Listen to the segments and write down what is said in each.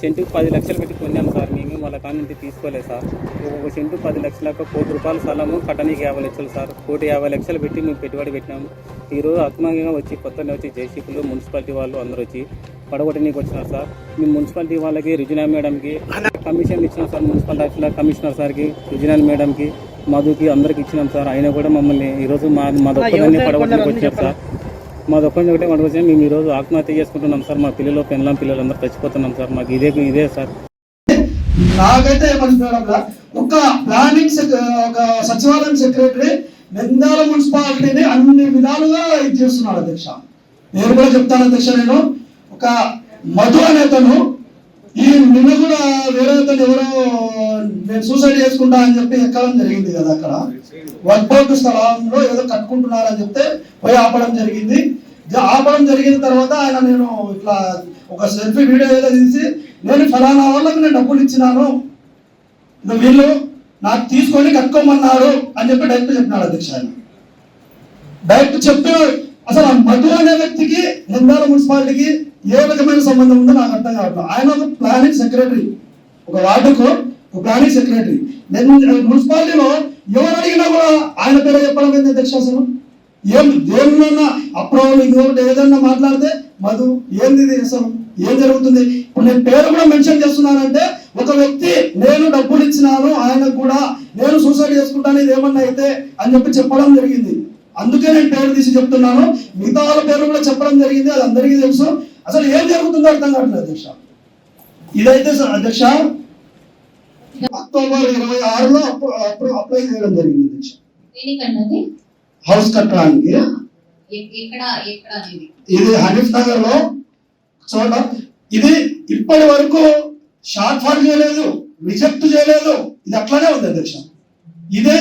సెంటుకి పది లక్షలు పెట్టి కొన్నాం సార్. మేము వాళ్ళ కానుంచి తీసుకోలేదు సార్. ఒక్కొక్క సెంటు పది లక్షలకు కోటి రూపాయల స్థలము కట్టనీకి యాభై లక్షలు సార్. కోటి యాభై లక్షలు పెట్టి మేము పెట్టుబడి పెట్టినాము ఈరోజు ఆత్మీయంగా వచ్చి కొత్తగా వచ్చి జేసీపీలు మున్సిపాలిటీ వాళ్ళు అందరూ వచ్చి పడగొట్టనీకి వచ్చినారు సార్. మేము మున్సిపాలిటీ వాళ్ళకి రిజినా మేడంకి కమిషన్ ఇచ్చినాం సార్. మున్సిపల్ ఆఫీస్లో కమిషనర్ సార్కి రిజినల్ మేడంకి మధుకి అందరికి ఇచ్చినాం సార్. అయినా కూడా మమ్మల్ని ఈరోజు మా మా ఒక్కదాన్ని పడగొట్టడానికి వచ్చారు సార్. మా ఒక్కడిని ఒకటే పడగొచ్చి మేము ఈరోజు ఆత్మహత్య చేసుకుంటున్నాం సార్. మా పిల్లలు పెళ్ళం పిల్లలు అందరూ చచ్చిపోతున్నాం సార్. మాకు ఇదే ఇదే సార్. నాకైతే ఒక ప్లానింగ్ ఒక సచివాలయం సెక్రటరీ నంద్యాల మున్సిపాలిటీని అన్ని విధాలుగా ఇది చేస్తున్నాడు అధ్యక్ష. నేను కూడా చెప్తాను అధ్యక్ష నేను. ఒక మధు అనేతను ఈ నిన్ను కూడా వేరే అతను ఎవరో నేను సూసైడ్ చేసుకుంటా అని చెప్పి ఎక్కడం జరిగింది కదా అక్కడ. వర్క్ స్థలంలో ఏదో కట్టుకుంటున్నారని చెప్తే పోయి ఆపడం జరిగింది. ఆపడం జరిగిన తర్వాత ఆయన నేను ఇట్లా ఒక సెల్ఫీ వీడియో ఏదో తీసి నేను ఫలానా వాళ్ళకి నేను డబ్బులు ఇచ్చినాను. వీళ్ళు నాకు తీసుకొని కట్టుకోమన్నారు అని చెప్పి డైరెక్ట్ చెప్పినాడు అధ్యక్ష ఆయన. డైరెక్ట్ చెప్పి అసలు ఆ మధు అనే వ్యక్తికి నిందాల మున్సిపాలిటీకి ఏ విధమైన సంబంధం ఉందో నాకు అర్థం కావట్లేదు. ఆయన ఒక ప్లానింగ్ సెక్రటరీ ఒక వార్డుకు ఒక ప్లానింగ్ సెక్రటరీ నేను మున్సిపాలిటీలో ఎవరు అడిగినా కూడా ఆయన పేరు చెప్పడం ఏంది అధ్యక్ష అసలు? ఏం దేవుళ్ళన్నా అప్రూవల్ ఇంకొకటి ఏదన్నా మాట్లాడితే మధు ఏంది ఇది అసలు? ఏం జరుగుతుంది? ఇప్పుడు నేను పేరు కూడా మెన్షన్ చేస్తున్నానంటే ఒక వ్యక్తి నేను డబ్బులు ఇచ్చినాను ఆయనకు కూడా నేను సూసైడ్ చేసుకుంటాను ఇది ఏమన్నా అయితే అని చెప్పి చెప్పడం జరిగింది. అందుకే నేను పేరు తీసి చెప్తున్నాను. మిగతా వాళ్ళ పేరు కూడా చెప్పడం జరిగింది అది అందరికీ తెలుసు. అసలు ఏం జరుగుతుందో అర్థం కావట్లేదు అధ్యక్ష. ఇదైతే అధ్యక్ష అక్టోబర్ ఇరవై ఆరులో అప్లై చేయడం జరిగింది అధ్యక్ష. హౌస్ కట్టడానికి. ఇది హనీఫ్ నగర్లో చోట. ఇది ఇప్పటి వరకు షార్ట్ ఫాల్ చేయలేదు రిజెక్ట్ చేయలేదు. ఇది అట్లానే ఉంది అధ్యక్ష. ఇదే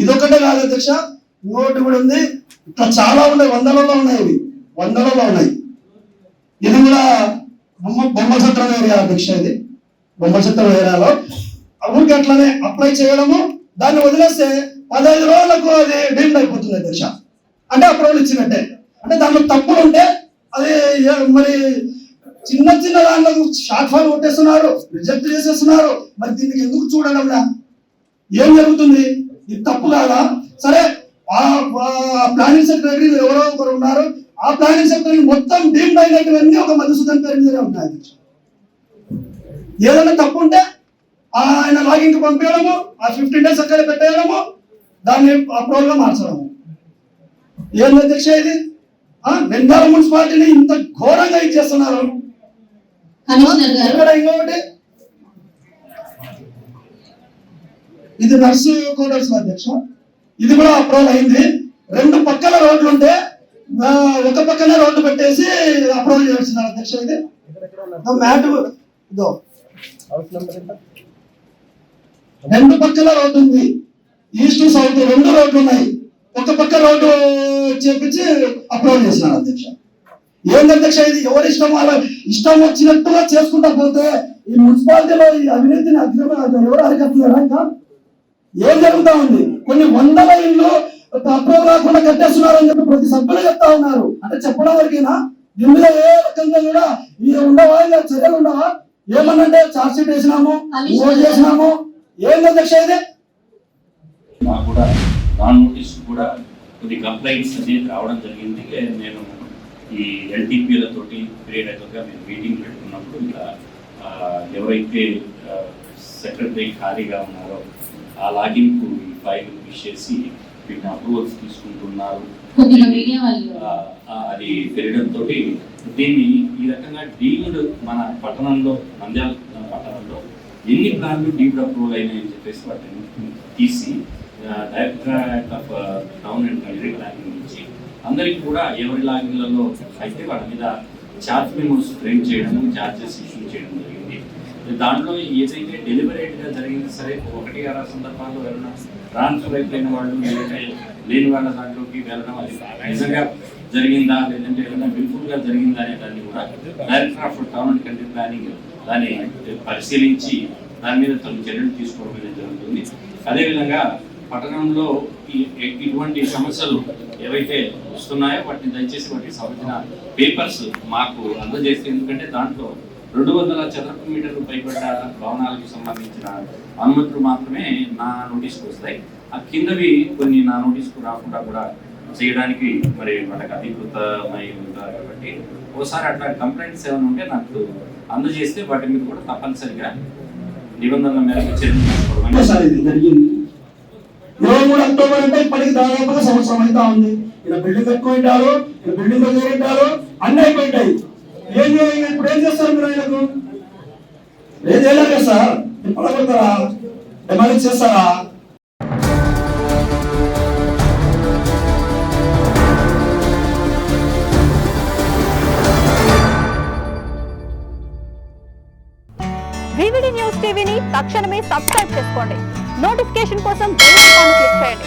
ఇదొకటే కాదు అధ్యక్ష. ఇంకోటి కూడా ఉంది. ఇట్లా చాలా ఉన్నాయి వందలలో ఉన్నాయి ఇవి. వందలలో ఉన్నాయి. ఇది కూడా బొమ్మ బొమ్మ ఏరియా అధ్యక్ష ఇది. బొమ్మ సత్రం ఏరియాలో. ఊరికి అట్లనే అప్లై చేయడము దాన్ని వదిలేస్తే పదహైదు రోజులకు అది డీమ్డ్ అయిపోతుంది అధ్యక్ష. అంటే అప్రూవల్ ఇచ్చినట్టే. అంటే దాంట్లో తప్పులు ఉంటే అది మరి చిన్న చిన్న దాంట్లో షార్ట్ ఫామ్ కొట్టేస్తున్నారు రిజెక్ట్ చేసేస్తున్నారు. మరి దీనికి ఎందుకు చూడడంలా ఏం జరుగుతుంది? ఇది తప్పు కాదా? సరే ప్లానింగ్ సెక్రటరీ ఎవరో ఒకరు ఉన్నారు. ఆ ప్లానింగ్ సెక్రటరీ మొత్తం డీమ్డ్ అయినటువన్నీ ఒక మధుసూదన్ పేరు మీదనే ఉంటాయి. ఏదైనా తప్పు ఉంటే ఆయన లాగిన్కి పంపించడము ఆ ఫిఫ్టీన్ డేస్ అక్కడ పెట్టేయడము దాన్ని అప్రూవల్గా మార్చడము. ఏంది అధ్యక్ష ఇది? నంద్యాల మున్సిపాలిటీని ఇంత ఘోరంగా ఇచ్చేస్తున్నారు ఇక్కడ ఇంకొకటి. ఇది నర్సు క్వార్టర్స్ అధ్యక్ష. ఇది కూడా అప్రూవల్ అయింది. రెండు పక్కల రోడ్లు ఉంటే ఒక పక్కనే రోడ్డు పెట్టేసి అప్రూవల్ చేస్తున్నారు అధ్యక్ష ఇది ఇదో మ్యాట్ ఇదో. రెండు పక్కల రోడ్డు ఉంది. ఈస్ట్ సౌత్ రెండు రోడ్లు ఉన్నాయి. ఒక పక్క రోడ్డు చేపించి అప్రూవల్ చేసినారు అధ్యక్ష ఏంది అధ్యక్ష ఇది? ఎవరి ఇష్టం? వాళ్ళ ఇష్టం వచ్చినట్టుగా చేసుకుంటా పోతే ఈ మున్సిపాలిటీలో ఈ అవినీతిని అక్రమ ఎవరు అరికట్టలేరా ఇంకా? ఏం జరుగుతా ఉంది? కొన్ని వందల ఇళ్ళు అప్రూవల్ కాకుండా కట్టేస్తున్నారని చెప్పి ప్రతి సభ్యులు చెప్తా ఉన్నారు. అంటే చెప్పడం వరకేనా? మీద ఏ రకంగా కూడా ఈ ఉండవా? ఇలా చర్యలు ఉండవా? ఏమన్నంటే చార్జ్ షీట్ వేసినాము ఓట్ చేసినాము. ఏంది అధ్యక్ష ఇది? నాకు కూడా నాన్ నోటీస్ కూడా కొద్ది కంప్లైంట్స్ అనేది రావడం జరిగింది. నేను ఈ ఎల్టీపీలతోటి పీరియడ్గా మేము మీటింగ్ పెట్టుకున్నప్పుడు ఇలా ఎవరైతే సెక్రటరీ ఖాళీగా ఉన్నారో ఆ లాగిన్కు ఈ ఫైల్ ఇచ్చేసి వీటిని అప్రూవల్స్ తీసుకుంటున్నారు. అది పెరగడంతో దీన్ని ఈ రకంగా డీమ్డ్ మన పట్టణంలో నంద్యాల పట్టణంలో ఎన్ని ప్లాన్లు డీమ్డ్ అప్రూవల్ అయినాయని చెప్పేసి వాటిని తీసి directorate of town and country planning నుంచి అందరికి కూడా ఎవరి లాగిన్లలో అయితే వాళ్ళ మీద ఛార్జ్ మెమోస్ ఫ్రేమ్ చేయడం ఛార్జెస్ ఇష్యూ చేయడం జరిగింది. దాంట్లో ఏదైతే డెలివరేట్గా జరిగింది సరే ఒకటి అర సందర్భాల్లో వెళ్ళడం ట్రాన్స్ఫర్ అయిపోయిన వాళ్ళు లేదంటే లేని వాళ్ళ దాంట్లోకి వెళ్ళడం అది నిజంగా జరిగిందా? లేదంటే ఏదైనా విల్ఫుల్గా జరిగిందా అనే దాన్ని కూడా director of town and planning దాన్ని పరిశీలించి దాని మీద తను చర్యలు తీసుకోవడం అనేది జరుగుతుంది. అదేవిధంగా పట్టణంలో ఇటువంటి సమస్యలు ఏవైతే వస్తున్నాయో వాటిని దయచేసి వాటికి సంబంధించిన పేపర్స్ మాకు అందజేస్తే ఎందుకంటే దాంట్లో రెండు వందల చదరపు మీటర్లు పైబడ్డ భవనాలకు సంబంధించిన అనుమతులు మాత్రమే నా నోటీస్కి వస్తాయి. ఆ కిందవి కొన్ని నా నోటీస్కు రాకుండా కూడా చేయడానికి మరి వాళ్ళకి అధికృతమై ఉంటారు కాబట్టి ఒకసారి అట్లా కంప్లైంట్స్ ఏమైనా ఉంటే నాకు అందజేస్తే వాటి మీద కూడా తప్పనిసరిగా నిబంధనల మేరకు చర్యలు ఇరవై మూడు అక్టోబర్ అంటే ఇప్పటికి దాదాపుగా సంవత్సరం అయితే ఉంది. ఇలా బిల్డింగ్ కట్టుకుంటారు ఇలా బిల్డింగ్లో చేరింటారు అన్ని అయిపోయింటాయి. ఏం చేయాలి? ఇప్పుడు ఏం చేస్తారు మీరు ఆయనకు? ఏం చేయలేరు సార్? ఎప్పుడు కొడతారా చేస్తారా? వివిడి న్యూస్ టీవీని తక్షణమే సబ్స్క్రైబ్ చేసుకోండి. నోటిఫికేషన్ కోసం బెల్ ఐకాన్ క్లిక్ చేయండి.